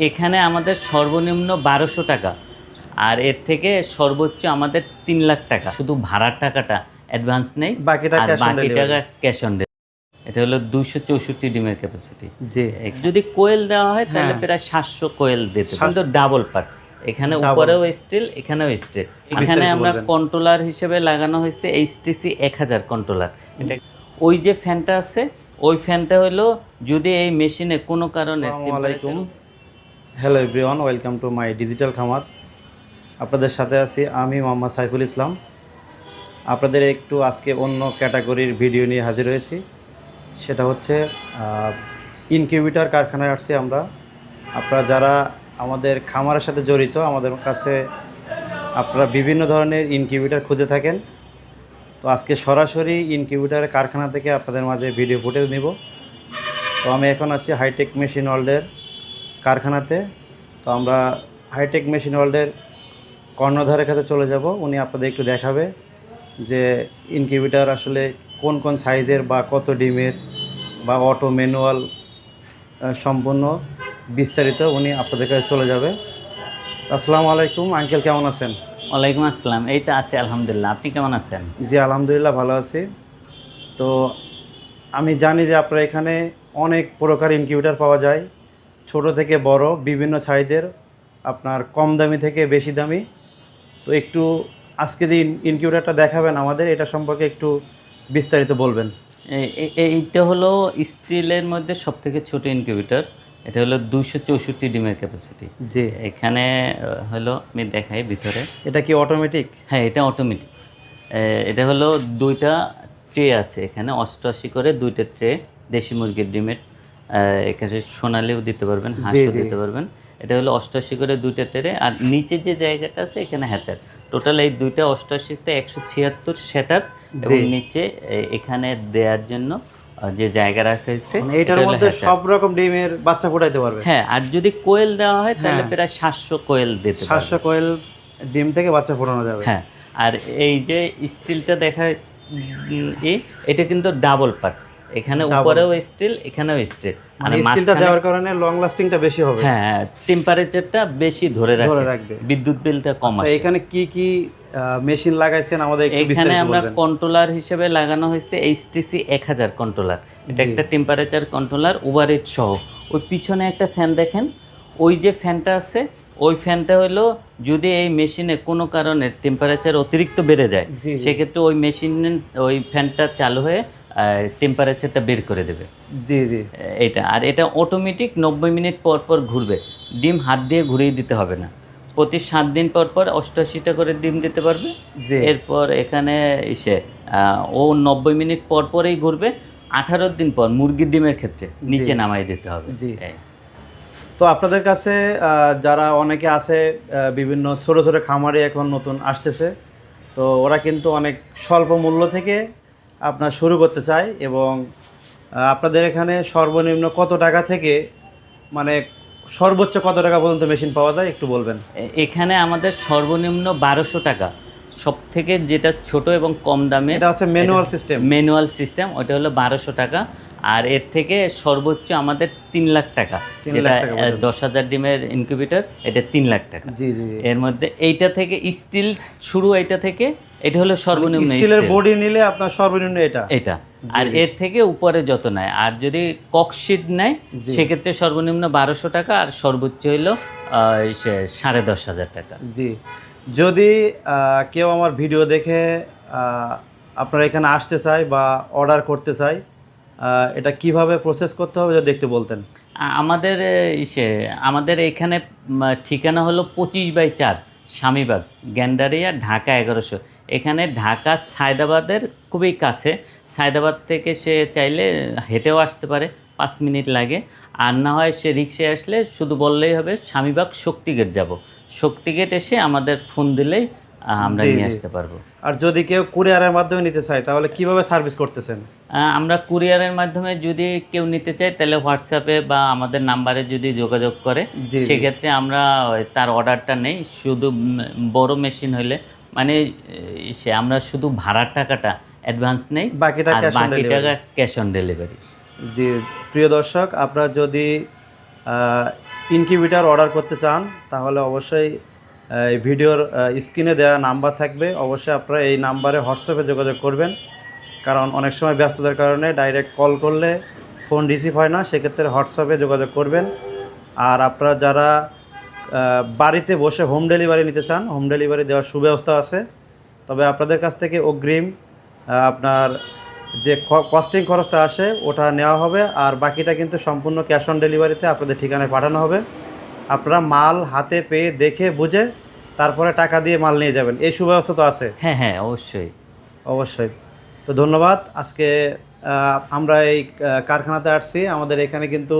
এখানে আমাদের সর্বনিম্ন বারোশো টাকা। আর এর থেকে সর্বোচ্চ আমাদের তিন লাখ টাকা। শুধু ভাড়ার টাকাটা অ্যাডভান্স নেই বাকিটা আর বাকি টাকা ক্যাশ অন এটা হলো দুশো চৌষট্টি ডিমের ক্যাপাসিটি যদি কোয়েল দেওয়া হয় তাহলে হ্যাঁ। প্রায় সাতশো কোয়েল দিতে কিন্তু ডাবল পার্ট এখানে উপরেও স্টিল এখানেও স্টিল এখানে আমরা কন্ট্রোলার হিসেবে লাগানো হয়েছে এইচটিসি এক হাজার কন্ট্রোলার এটা ওই যে ফ্যানটা আছে ওই ফ্যানটা হলো যদি এই মেশিনে কোনো কারণে hello everyone welcome to my digital খামার আপনাদের সাথে আছি আমি মোহাম্মদ সাইফুল ইসলাম আপনাদের একটু আজকে অন্য ক্যাটাগরির ভিডিও নিয়ে হাজির হয়েছি সেটা হচ্ছে ইনকিউবিটার কারখানায় আসছি আমরা। আপনারা যারা আমাদের খামারের সাথে জড়িত আমাদের কাছে আপনারা বিভিন্ন ধরনের ইনকিউবিটার খুঁজে থাকেন তো আজকে সরাসরি ইনকিউবিটার কারখানা থেকে আপনাদের মাঝে ভিডিও ফুটেজ নিব তো আমি এখন আছি হাইটেক মেশিন ওয়ার্ল্ডের কারখানাতে তো আমরা হাইটেক মেশিন ওয়ার্ল্ডের কর্ণধারের কাছে চলে যাব। উনি আপনাদের একটু দেখাবে যে ইনকিউবেটার আসলে কোন কোন সাইজের বা কত ডিমের বা অটো ম্যানুয়াল সম্পূর্ণ বিস্তারিত উনি আপনাদের কাছে চলে যাবে। আসসালামু আলাইকুম আঙ্কেল কেমন আছেন? ওয়ালাইকুম আসসালাম এই তো আছে আলহামদুলিল্লাহ আপনি কেমন আছেন? জি আলহামদুলিল্লাহ ভালো আছি। তো আমি জানি যে আপনার এখানে অনেক প্রকার ইনকিউবেটার পাওয়া যায়। ছোট থেকে বড় বিভিন্ন সাইজের আপনার কম দামি থেকে বেশি দামি। তো একটু আজকে যে ইনকিউবেটারটা দেখাবেন আমাদের এটা সম্পর্কে একটু বিস্তারিত বলবেন। এইটা হলো স্টিলের মধ্যে সব থেকে ছোট ইনকিউবেটর। এটা হলো দুশো চৌষট্টি ডিমের ক্যাপাসিটি জি। এখানে হলো আমি দেখাই ভিতরে। এটা কি অটোমেটিক হ্যাঁ এটা অটোমেটিক এটা হলো দুইটা ট্রে আছে এখানে অষ্টআশি করে দুইটা ট্রে দেশি মুরগির ডিমের। এখানে সোনালিও দিতে পারবেন হাঁসও দিতে পারবেন। এটা হলো অষ্টআশি করে দুইটা টেরে আর নিচের যে জায়গাটা আছে এখানে হ্যাচার। টোটাল এই দুইটা অষ্টআশিতে একশো ছিয়াত্তর সেটার এবং নিচে এখানে দেওয়ার জন্য যে জায়গা রাখা হয়েছে মানে এটার এটা মধ্যে সব রকম ডিমের বাচ্চা ফোটাইতে পারবে? হ্যাঁ আর যদি কোয়েল দেওয়া হয় তাহলে হ্যাঁ। প্রায় সাতশো কোয়েল দিতে সাতশো কোয়েল ডিম থেকে বাচ্চা ফোটানো যাবে। হ্যাঁ আর এই যে স্টিলটা দেখা এটা কিন্তু ডাবল পার্ট। এখানে। উপরেও স্টিল এখানেও স্টিল মানে স্টিলটা দেওয়ার কারণে লং লাস্টিংটা বেশি হবে। হ্যাঁ টেম্পারেচারটা বেশি ধরে রাখবে। বিদ্যুৎ বিলটা কম আচ্ছা আসে। এখানে কি কি মেশিন লাগাইছেন? আমাদের এখানে আমরা কন্ট্রোলার হিসেবে লাগানো হয়েছে এইচটিসি এক হাজার কন্ট্রোলার এটা একটা টেম্পারেচার কন্ট্রোলার ওভারহেড সহ। ওই পিছনে একটা ফ্যান দেখেন। ওই যে ফ্যানটা আছে ওই ফ্যানটা হলো যদি এই মেশিনে কোনো কারণে টেম্পারেচার অতিরিক্ত বেড়ে যায়। সেক্ষেত্রে ওই মেশিন ওই ফ্যানটা চালু হয়ে টেম্পারেচারটা বের করে দেবে। জি জি। এটা। আর এটা অটোমেটিক নব্বই মিনিট পর পর ঘুরবে। ডিম হাত দিয়ে ঘুরিয়ে দিতে হবে না। প্রতি সাত দিন পর পর অষ্টআশিটা করে ডিম দিতে পারবে। জি। এরপর এখানে এসে ও নব্বই মিনিট পর পরেই ঘুরবে। আঠারো দিন পর মুরগির ডিমের ক্ষেত্রে নিচে নামাই দিতে হবে। জি। তো আপনাদের কাছে যারা অনেকে আছে বিভিন্ন ছোট ছোট খামারে এখন নতুন আসতেছে তো ওরা কিন্তু অনেক স্বল্প মূল্য থেকে আপনার শুরু করতে চাই এবং আপনাদের এখানে সর্বনিম্ন কত টাকা থেকে মানে সর্বোচ্চ কত টাকা পর্যন্ত মেশিন পাওয়া যায় একটু বলবেন? এখানে আমাদের সর্বনিম্ন বারোশো টাকা। সব থেকে যেটা ছোট এবং কম দামে এটা হচ্ছে ম্যানুয়াল সিস্টেম ম্যানুয়াল সিস্টেম ওটা হলো বারোশো টাকা। আর এর থেকে সর্বোচ্চ আমাদের তিন লাখ টাকা। যেটা। দশ হাজার ডিমের ইনকিউবেটর এটা তিন লাখ টাকা। জি জি। এর মধ্যে এইটা থেকে স্টিল শুরু এইটা থেকে এটা হলো সর্বনিম্ন স্টিলের বডি নিলে আপনার সর্বনিম্ন এটা। এটা। আর এর থেকে উপরে যত নেয় আর যদি ককশিট নেয়। সেক্ষেত্রে সর্বনিম্ন বারোশো টাকা আর সর্বোচ্চ হইল সাড়ে দশ হাজার টাকা। জি। যদি কেউ আমার ভিডিও দেখে আপনারা এখানে আসতে চায় বা অর্ডার করতে চায় এটা কীভাবে প্রসেস করতে হবে যদি একটু বলতেন? আমাদের ইসে আমাদের এখানে ঠিকানা হলো পঁচিশ বাই চার স্বামীবাগ গ্যান্ডারিয়া ঢাকা এগারোশো। এখানে ঢাকা সায়দাবাদের খুবই কাছে। সায়দাবাদ থেকে সে চাইলে হেঁটেও আসতে পারে পাঁচ মিনিট লাগে। আর না হয় সে রিক্সায় আসলে শুধু বললেই হবে স্বামীবাগ শক্তিগেট যাব। শক্তিগেট এসে আমাদের ফোন দিলেই আমরা নিয়ে আসতে পারব। আর যদি কেউ কুরিয়ারের মাধ্যমে নিতে চায় তাহলে কীভাবে সার্ভিস করতেছেন? আমরা কুরিয়ারের মাধ্যমে যদি কেউ নিতে চায় তাহলে হোয়াটসঅ্যাপে বা আমাদের নাম্বারে যদি যোগাযোগ করে। সেক্ষেত্রে আমরা তার অর্ডারটা নেই। শুধু বড় মেশিন হইলে মানে সে আমরা শুধু ভাড়ার টাকাটা অ্যাডভান্স নেই বাকিটা আর cash বাকি টাকা ক্যাশ অন ডেলিভারি জি প্রিয় দর্শক আপনারা যদি ইনকিউবেটার অর্ডার করতে চান তাহলে অবশ্যই এই ভিডিওর স্ক্রিনে দেওয়া নাম্বার থাকবে। অবশ্যই আপনারা এই নাম্বারে হোয়াটসঅ্যাপে যোগাযোগ করবেন। কারণ অনেক সময় ব্যস্ততার কারণে ডাইরেক্ট কল করলে ফোন রিসিভ হয় না সেক্ষেত্রে হোয়াটসঅ্যাপে যোগাযোগ করবেন। আর আপনারা যারা বাড়িতে বসে হোম ডেলিভারি নিতে চান হোম ডেলিভারি দেওয়ার সুব্যবস্থা আছে। তবে আপনাদের কাছ থেকে অগ্রিম আপনার যে কস্টিং খরচটা আসে ওটা নেওয়া হবে আর বাকিটা কিন্তু সম্পূর্ণ ক্যাশ অন ডেলিভারিতে আপনাদের ঠিকানায় পাঠানো হবে। আপনারা মাল হাতে পেয়ে দেখে বুঝে তারপরে টাকা দিয়ে মাল নিয়ে যাবেন। এই সুব্যবস্থা তো আছে। হ্যাঁ হ্যাঁ অবশ্যই। অবশ্যই। তো ধন্যবাদ। আজকে আমরা এই কারখানাতে আসছি। আমাদের এখানে কিন্তু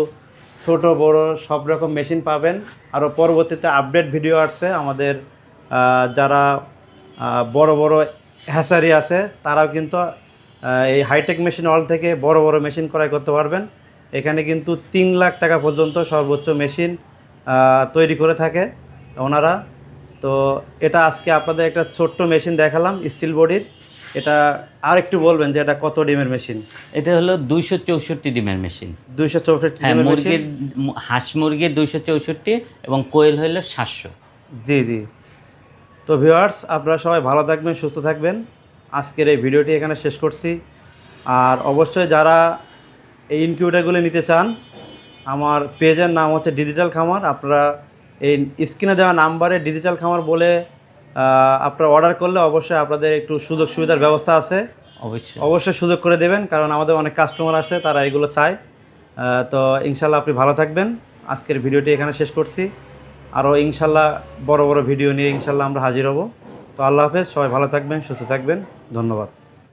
ছোট, বড়, সব রকম মেশিন পাবেন। আরও পরবর্তীতে আপডেট ভিডিও আসছে। আমাদের যারা বড় বড় হ্যাসারি আছে, তারাও কিন্তু এই হাইটেক মেশিন অল থেকে বড় বড় মেশিন ক্রয় করতে পারবেন। এখানে কিন্তু তিন লাখ টাকা পর্যন্ত সর্বোচ্চ মেশিন তৈরি করে থাকে ওনারা। তো এটা আজকে আপনাদের একটা ছোট্ট মেশিন দেখালাম স্টিল বডির এটা আর একটু বলবেন যে এটা কত ডিমের মেশিন? এটা হলো দুইশো চৌষট্টি ডিমের মেশিন। দুইশো চৌষট্টি হ্যাঁ মুরগির হাঁস মুরগির দুইশো চৌষট্টি এবং কোয়েল হইল সাতশো। জি জি। তো ভিউয়ার্স আপনারা সবাই ভালো থাকবেন সুস্থ থাকবেন। আজকের এই ভিডিওটি এখানে শেষ করছি। আর অবশ্যই যারা এই ইনকিউটারগুলো নিতে চান আমার পেজের নাম হচ্ছে ডিজিটাল খামার। আপনারা এই স্ক্রিনে দেওয়া নাম্বারে ডিজিটাল খামার বলে আপনারা অর্ডার করলে অবশ্যই আপনাদের একটু সুযোগ সুবিধার ব্যবস্থা আছে। অবশ্যই। অবশ্যই সুযোগ করে দেবেন কারণ আমাদের অনেক কাস্টমার আসে তারা এগুলো চায়। তো ইনশাল্লাহ আপনি ভালো থাকবেন। আজকের ভিডিওটি এখানে শেষ করছি। আরও ইনশাল্লাহ বড় বড় ভিডিও নিয়ে ইনশাল্লাহ আমরা হাজির হব। তো আল্লাহ হাফেজ সবাই ভালো থাকবেন সুস্থ থাকবেন। ধন্যবাদ।